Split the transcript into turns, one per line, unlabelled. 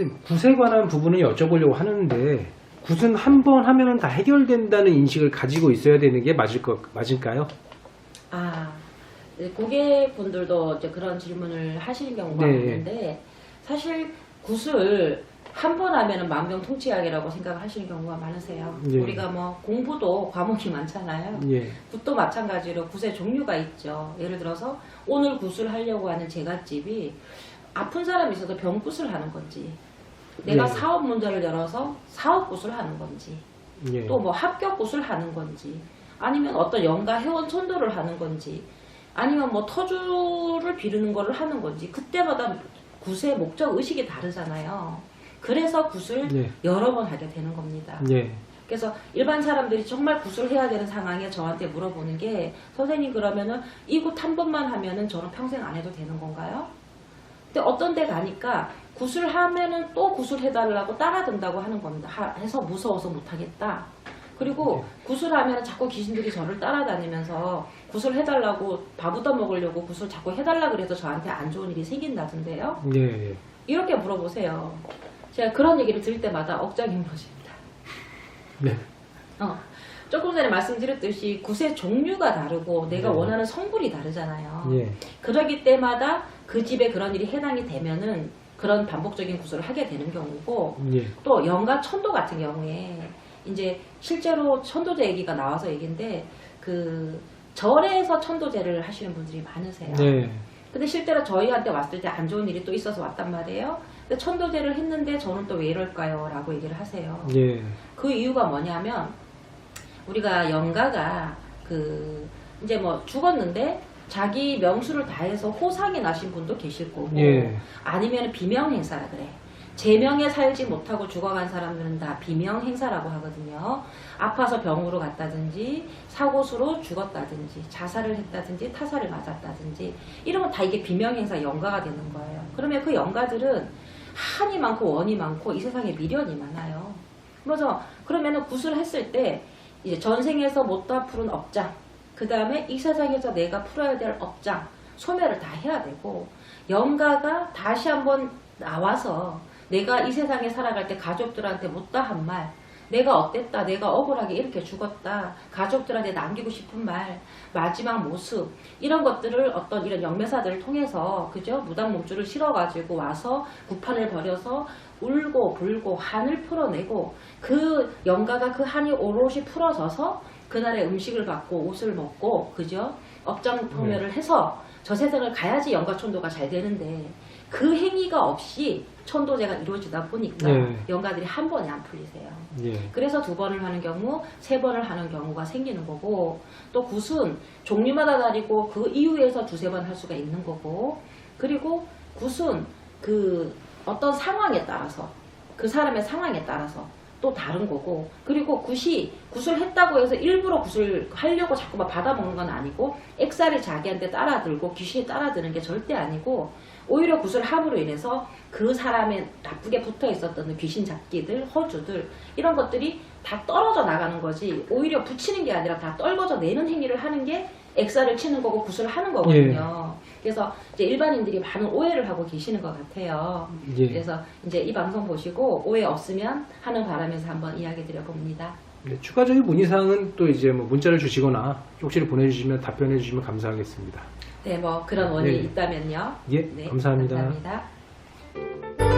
근데 굿에 관한 부분을 여쭤보려고 하는데 굿은 한 번 하면은 다 해결된다는 인식을 가지고 있어야 되는 게 맞을 것 맞을까요?
아, 네, 고객분들도 이제 그런 질문을 하시는 경우가
네.
많은데 사실 굿을 한 번 하면은 만병통치약이라고 생각을 하시는 경우가 많으세요.
네.
우리가 뭐 공부도 과목이 많잖아요.
예.
굿도 마찬가지로 굿의 종류가 있죠. 예를 들어서 오늘 굿을 하려고 하는 제갓집이 아픈 사람이 있어도 병굿을 하는 건지 내가
네.
사업 문제를 열어서 사업굿을 하는 건지
예.
또 뭐 합격굿을 하는 건지 아니면 어떤 연가 회원 천도를 하는 건지 아니면 뭐 터주를 비르는 거를 하는 건지 그때마다 굿의 목적 의식이 다르잖아요. 그래서 굿을
네.
여러 번 하게 되는 겁니다.
예.
그래서 일반 사람들이 정말 굿을 해야 되는 상황에 저한테 물어보는 게 선생님 그러면은 이굿한 번만 하면은 저는 평생 안 해도 되는 건가요? 근데 어떤 데 가니까 굿을 하면은 또 굿을 해달라고 따라든다고 하는 겁니다. 하- 해서 무서워서 못하겠다. 그리고 굿을 하면 자꾸 귀신들이 저를 따라다니면서 굿을 해달라고 바부터 먹으려고 굿을 자꾸 해달라 그래서 저한테 안 좋은 일이 생긴다던데요.
예. 예.
이렇게 물어보세요. 제가 그런 얘기를 들을 때마다 억장이 무너집니다.
네.
어, 조금 전에 말씀드렸듯이 굿의 종류가 다르고 내가
네.
원하는 성분이 다르잖아요.
예.
그러기 때마다 그 집에 그런 일이 해당이 되면은 그런 반복적인 구슬을 하게 되는 경우고
예.
또 연가 천도 같은 경우에 이제 실제로 천도제 얘기가 나와서 얘기인데 그 절에서 천도제를 하시는 분들이 많으세요.
네.
근데 실제로 저희한테 왔을 때 안 좋은 일이 또 있어서 왔단 말이에요. 근데 천도제를 했는데 저는 또 왜 이럴까요? 라고 얘기를 하세요.
예.
그 이유가 뭐냐면 우리가 영가가 그 이제 뭐 죽었는데 자기 명수를 다해서 호상이 나신 분도 계실 거고
예.
아니면 비명 행사라 그래. 제명에 살지 못하고 죽어간 사람들은 다 비명 행사라고 하거든요. 아파서 병으로 갔다든지 사고수로 죽었다든지 자살을 했다든지 타살을 맞았다든지 건다 이게 비명 행사 영가가 되는 거예요. 그러면 그 영가들은 한이 많고 원이 많고 이 세상에 미련이 많아요. 그래서 그러면은 굿을 했을 때 이제 전생에서 못다 푸른 업장, 그 다음에 이 세상에서 내가 풀어야 될 업장, 소멸을 다 해야 되고 영가가 다시 한번 나와서 내가 이 세상에 살아갈 때 가족들한테 못다 한 말, 내가 어땠다, 내가 억울하게 이렇게 죽었다, 가족들한테 남기고 싶은 말, 마지막 모습 이런 것들을 어떤 이런 영매사들을 통해서 그죠? 무당 몸줄을 실어 가지고 와서 구판을 벌여서 울고 불고 한을 풀어내고 그 영가가 그 한이 오롯이 풀어져서 그날의 음식을 받고 옷을 먹고 그죠 업장 소멸을 해서 저 세상을 가야지 영가천도가 잘 되는데 그 행위가 없이 천도제가 이루어지다 보니까
네.
영가들이 한 번에 안 풀리세요.
예.
그래서 두 번을 하는 경우, 세 번을 하는 경우가 생기는 거고, 또 굿은 종류마다 다르고 그 이후에서 두세 번 할 수가 있는 거고, 그리고 굿은 그 어떤 상황에 따라서, 그 사람의 상황에 따라서 또 다른 거고, 그리고 굿이 굿을 했다고 해서 일부러 굿을 하려고 자꾸 만 받아먹는 건 아니고, 액살이 자기한테 따라들고 귀신이 따라드는 게 절대 아니고, 오히려 굿을 함으로 인해서 그 사람의 나쁘게 붙어 있었던 귀신 잡기들, 허주들 이런 것들이 다 떨어져 나가는 거지 오히려 붙이는 게 아니라 다 떨궈져 내는 행위를 하는 게 액살을 치는 거고 굿을 하는 거거든요. 그래서 이제 일반인들이 많은 오해를 하고 계시는 것 같아요.
예.
그래서 이제 이 방송 보시고 오해 없으면 하는 바람에서 한번 이야기 드려봅니다.
네, 추가적인 문의사항은 또 이제 뭐 문자를 주시거나 쪽지를 보내주시면 답변해 주시면 감사하겠습니다.
네, 뭐 그런 원인이
네.
있다면요.
예,
네,
감사합니다.
감사합니다.